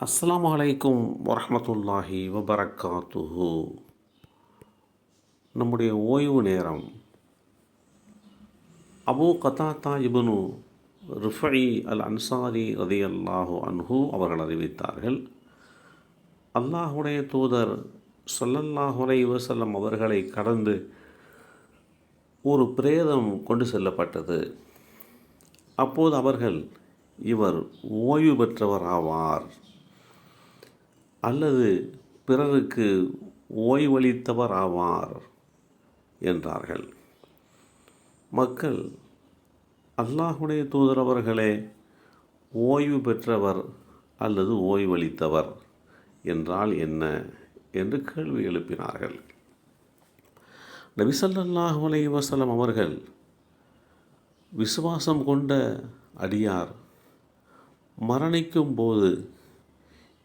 அஸ்லாம் அலைக்கும் வரமத்துல்லாஹி வபரக்காத்துஹு. நம்முடைய ஓய்வு நேரம். அபூ கதாத்தா இபுனு ரிஃபை அல் அன்சாரி ரதி அல்லாஹு அன்ஹு அவர்கள் அறிவித்தார்கள் அல்லாஹுடைய தூதர் சொல்லல்லாஹுரை அலைஹி அவர்களை கடந்து ஒரு பிரேதம் கொண்டு செல்லப்பட்டது. அப்போது அவர்கள் இவர் ஓய்வு பெற்றவர் ஆவார். அல்லது பிறருக்கு ஓய்வளித்தவர் ஆவார் என்றார்கள். மக்கள் அல்லாஹுடைய தூதரவர்களே ஓய்வு பெற்றவர் அல்லது ஓய்வளித்தவர் என்றால் என்ன என்று கேள்வி எழுப்பினார்கள். நபிசல்லாஹ் அலைஹி வஸல்லம் அவர்கள் விசுவாசம் கொண்ட அடியார் மரணிக்கும் போது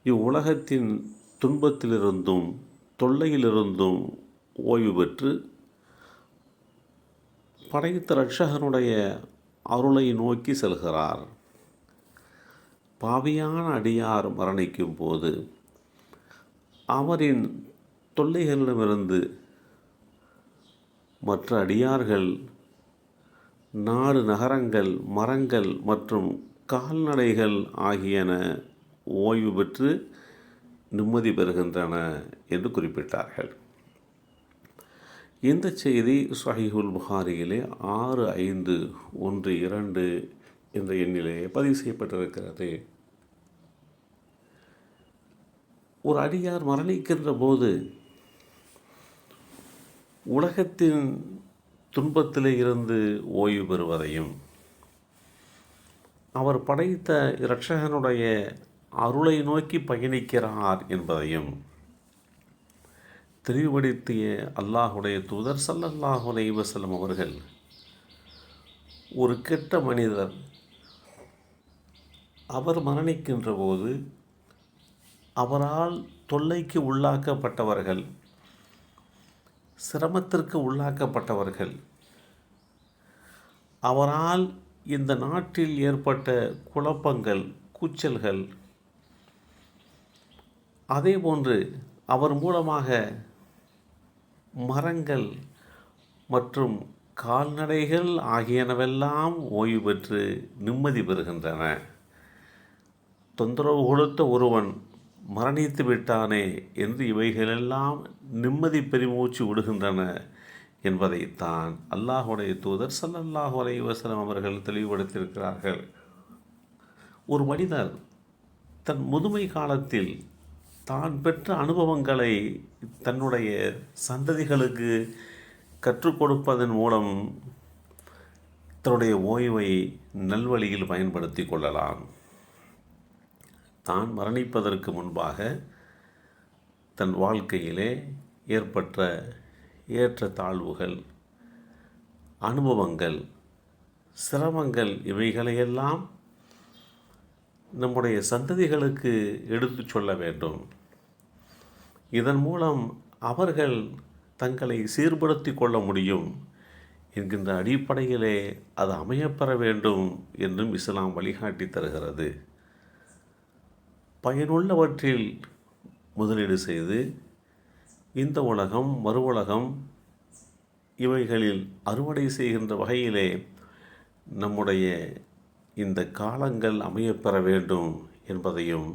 இவ்வுலகத்தின் துன்பத்திலிருந்தும் தொல்லையிலிருந்தும் ஓய்வு பெற்று படைத்த ரட்சகனுடைய அருளை நோக்கி செல்கிறார். பாவியான அடியார் மரணிக்கும் போது அவரின் தொல்லைகளிடமிருந்து மற்ற அடியார்கள் நாடு நகரங்கள் மரங்கள் மற்றும் கால்நடைகள் ஆகியன ஓய்வு பெற்று நிம்மதி பெறுகின்றன என்று குறிப்பிட்டார்கள். இந்த செய்தி சஹிஹுல் புகாரியிலே ஆறு ஐந்து ஒன்று இரண்டு என்ற எண்ணிலே பதிவு செய்யப்பட்டிருக்கிறது. ஒரு அடியார் மரணிக்கின்ற போது உலகத்தின் துன்பத்திலே இருந்து ஓய்வு பெறுவதையும் அவர் படைத்த இரட்சகனுடைய அருளை நோக்கி பயணிக்கிறார் என்பதையும் தெளிவுபடுத்திய அல்லாஹுடைய தூதர் சல்லல்லாஹு அலைவசலம் அவர்கள் ஒரு கெட்ட மனிதர். அவர் மரணிக்கின்ற போது அவரால் தொல்லைக்கு உள்ளாக்கப்பட்டவர்கள் சிரமத்திற்கு உள்ளாக்கப்பட்டவர்கள் அவரால் இந்த நாட்டில் ஏற்பட்ட குழப்பங்கள் கூச்சல்கள் அதேபோன்று அவர் மூலமாக மரங்கள் மற்றும் கால்நடைகள் ஆகியனவெல்லாம் ஓய்வு பெற்று நிம்மதி பெறுகின்றன. தொந்தரவு கொடுத்த ஒருவன் மரணித்து விட்டானே என்று இவைகளெல்லாம் நிம்மதி பெருமூச்சு விடுகின்றன என்பதைத்தான் அல்லாஹுடைய தூதர் சல்லல்லாஹு அலைஹி அவர்கள் தெளிவுபடுத்தியிருக்கிறார்கள். ஒரு மனிதர் தன் முதுமை காலத்தில் தான் பெற்ற அனுபவங்களை தன்னுடைய சந்ததிகளுக்கு கற்றுக் கொடுப்பதன் மூலம் தன்னுடைய ஓய்வை நல்வழியில் பயன்படுத்தி கொள்ளலாம். தான் மரணிப்பதற்கு முன்பாக தன் வாழ்க்கையிலே ஏற்பட்ட ஏற்ற தாழ்வுகள் அனுபவங்கள் சிரமங்கள் இவைகளையெல்லாம் நம்முடைய சந்ததிகளுக்கு எடுத்து சொல்ல வேண்டும். இதன் மூலம் அவர்கள் தங்களை சீர்படுத்தி கொள்ள முடியும் என்கின்ற அடிப்படையிலே அது அமையப்பெற வேண்டும் என்றும் இஸ்லாம் வழிகாட்டி தருகிறது. பயனுள்ளவற்றில் முதலீடு செய்து இந்த உலகம் மறு உலகம் இவைகளில் அறுவடை செய்கின்ற வகையிலே நம்முடைய இந்த காலங்கள் அமையப்பெற வேண்டும் என்பதையும்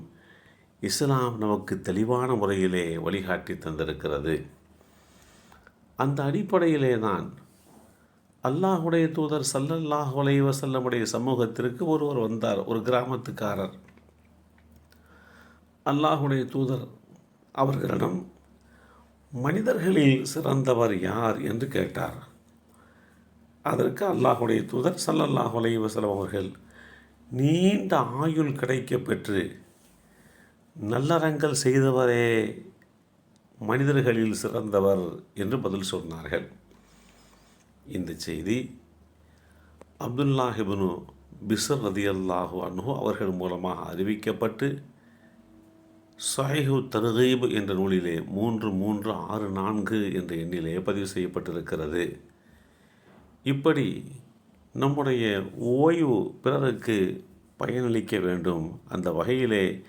இஸ்லாம் நமக்கு தெளிவான முறையிலே வழிகாட்டி தந்திருக்கிறது. அந்த அடிப்படையிலே தான் அல்லாஹுடைய தூதர் சல்லல்லாஹ் அலைஹி செல்லமுடைய சமூகத்திற்கு ஒருவர் வந்தார் ஒரு கிராமத்துக்காரர். அல்லாஹுடைய தூதர் அவர்களிடம் மனிதர்களில் சிறந்தவர் யார்? என்று கேட்டார். அதற்கு அல்லாஹுடைய தூதர் சல்லல்லாஹ் அலைஹி செல்லம் அவர்கள் நீண்ட ஆயுள் கிடைக்க பெற்று நல்லறங்கள் செய்தவரே மனிதர்களில் சிறந்தவர் என்று பதில் சொன்னார்கள். இந்த செய்தி அப்துல்லாஹிபுனு பிசர் ரதி அல்லாஹு அன்ஹு அவர்கள் மூலமாக அறிவிக்கப்பட்டு சாஹிஹு தருகைபு என்ற நூலிலே மூன்று மூன்று ஆறு நான்கு என்ற எண்ணிலே பதிவு செய்யப்பட்டிருக்கிறது. இப்படி நம்முடைய ஓய்வு பிறருக்கு பயனளிக்க வேண்டும். அந்த வகையிலே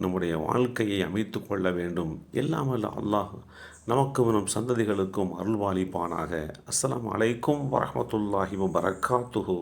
நம்முடைய வாழ்க்கையை அமைத்து கொள்ள வேண்டும். எல்லாம் அல்ல அல்லாஹ் நமக்கும் நம் சந்ததிகளுக்கும் அருள்வாளிப்பானாக அஸ்லாம் அலைக்கும் வரஹ்மத்துல்லாஹி வபரகாத்துஹு